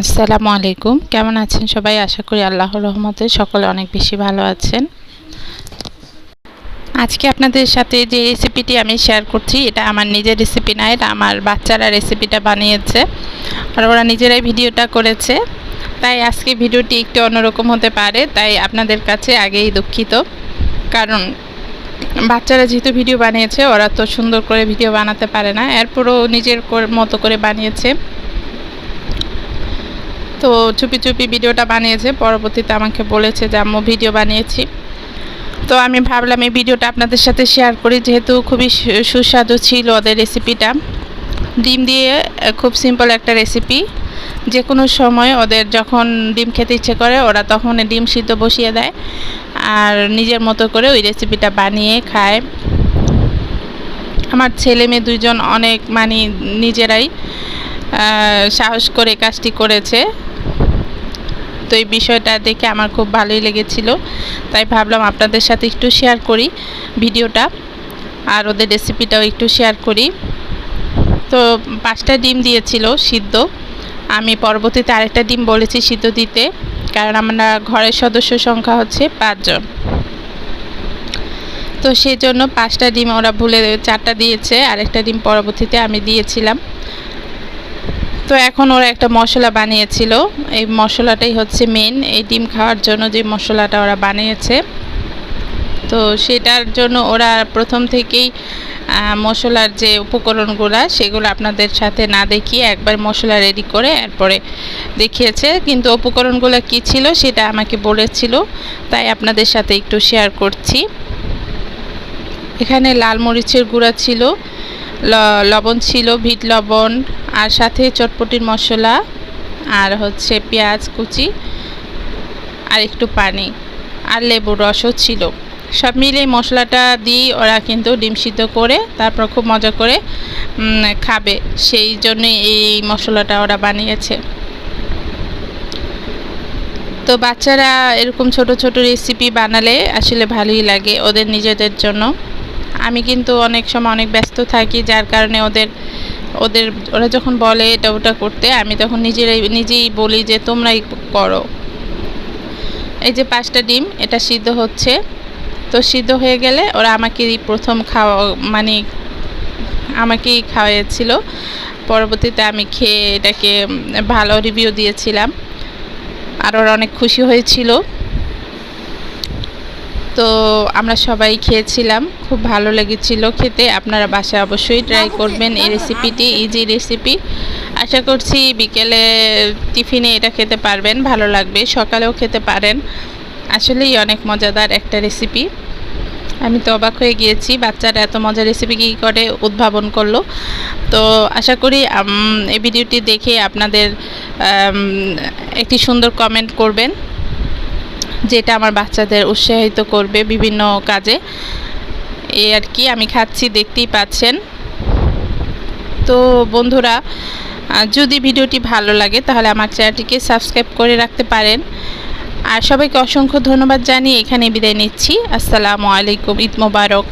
আসসালামু আলাইকুম। কেমন আছেন সবাই? আশা করি আল্লাহর রহমতে সকলে অনেক বেশি ভালো আছেন। আজকে আপনাদের সাথে যে রেসিপিটি আমি শেয়ার করছি, এটা আমার নিজের রেসিপি না, এটা আমার বাচ্চারা রেসিপিটা বানিয়েছে আর ওরা নিজেরাই ভিডিওটা করেছে। তাই আজকে ভিডিওটি একটু অন্যরকম হতে পারে, তাই আপনাদের কাছে আগেই দুঃখিত। কারণ বাচ্চারা যেহেতু ভিডিও বানিয়েছে, ওরা তো সুন্দর করে ভিডিও বানাতে পারে না, এরপরও নিজের মতো করে বানিয়েছে। তো চুপি চুপি ভিডিওটা বানিয়েছে। পরবর্তীতে আমাকে বলেছে যে, আম্মু, ভিডিও বানিয়েছি। তো আমি ভাবলাম এই ভিডিওটা আপনাদের সাথে শেয়ার করি। যেহেতু খুবই সুস্বাদু ছিল ওদের রেসিপিটা ডিম দিয়ে খুব সিম্পল একটা রেসিপি যে কোনো সময় ওদের যখন ডিম খেতে ইচ্ছে করে, ওরা তখন ডিম সিদ্ধ বসিয়ে দেয়। আর নিজের মতো করে ওই রেসিপিটা বানিয়ে খায়। আমার ছেলে মেয়ে দুইজন অনেক মানে নিজেরাই সাহস করে কাজটি করেছে। তো এই বিষয়টা দেখে আমার খুব ভালোই লেগেছিল। তাই ভাবলাম আপনাদের সাথে একটু শেয়ার করি ভিডিওটা আর ওদের রেসিপিটাও একটু শেয়ার করি। তো পাঁচটা ডিম দিয়েছিল সিদ্ধ। আমি পরবর্তীতে আরেকটা ডিম বলেছি সিদ্ধ দিতে, কারণ আমরা ঘরের সদস্য সংখ্যা হচ্ছে পাঁচজন তো সেই জন্য পাঁচটা ডিম ওরা ভুলে চারটা দিয়েছে, আরেকটা ডিম পরবর্তীতে আমি দিয়েছিলাম। তো এখন ওরা একটা মশলা বানিয়েছিল। এই মশলাটাই হচ্ছে মেন এই ডিম খাওয়ার জন্য যে মশলাটা ওরা বানিয়েছে। তো সেটার জন্য ওরা প্রথম থেকেই মশলার যে উপকরণগুলো, সেগুলো আপনাদের সাথে না দেখিয়ে একবার মশলা রেডি করে এরপরে দেখিয়েছে। কিন্তু উপকরণগুলো কি ছিল সেটা আমাকে বলেছিল। তাই আপনাদের সাথে একটু শেয়ার করছি। এখানে লাল মরিচের গুঁড়া ছিল লবণ ছিল, ভিট লবণ আর সাথে চটপটির মশলা আর হচ্ছে পেঁয়াজ কুচি আর একটু পানি আর লেবুর রসও ছিল। সব মিলে মশলাটা দিয়ে ওরা কিন্তু ডিম সিদ্ধ করে তারপর খুব মজা করে খাবে। সেই জন্য এই মশলাটা ওরা বানিয়েছে। তো বাচ্চারা এরকম ছোট ছোট রেসিপি বানালে আসলে ভালোই লাগে ওদের নিজেদের জন্য। আমি কিন্তু অনেক সময় অনেক ব্যস্ত থাকি, যার কারণে ওদের ওদের, ওরা যখন বলে এটা ওটা করতে, আমি তখন নিজেরাই, নিজেই বলি যে তোমরাই করো। এই যে পাঁচটা ডিম, এটা সিদ্ধ হচ্ছে। তো সিদ্ধ হয়ে গেলে ওরা আমাকে প্রথম খাওয়া মানে আমাকেই খাওয়াইছিল পরবর্তীতে আমি খেয়ে এটাকে ভালো রিভিউ দিয়েছিলাম। আর ওরা অনেক খুশি হয়েছিল। তো আমরা সবাই খেয়েছিলাম খুব ভালো লেগেছিল খেতে আপনারা বাসায় অবশ্যই ট্রাই করবেন এই রেসিপিটি ইজি রেসিপি আশা করছি বিকেলে টিফিনে এটা খেতে পারবেন ভালো লাগবে সকালেও খেতে পারেন। আসলেই অনেক মজাদার একটা রেসিপি আমি তো অবাক হয়ে গিয়েছি বাচ্চারা এত মজার রেসিপি কী করে উদ্ভাবন করল। তো আশা করি এই ভিডিওটি দেখে আপনাদের একটি সুন্দর কমেন্ট করবেন। যেটা আমার বাচ্চাদের উৎসাহিত করবে বিভিন্ন কাজে। এই আর কি, আমি খাচ্ছি, দেখতেই পাচ্ছেন। তো বন্ধুরা যদি ভিডিওটি ভালো লাগে, তাহলে আমার চ্যানেলটিকে সাবস্ক্রাইব করে রাখতে পারেন। আর সবাইকে অসংখ্য ধন্যবাদ জানিয়ে এখানে বিদায় নিচ্ছি। আসসালামু আলাইকুম, ঈদ মোবারক।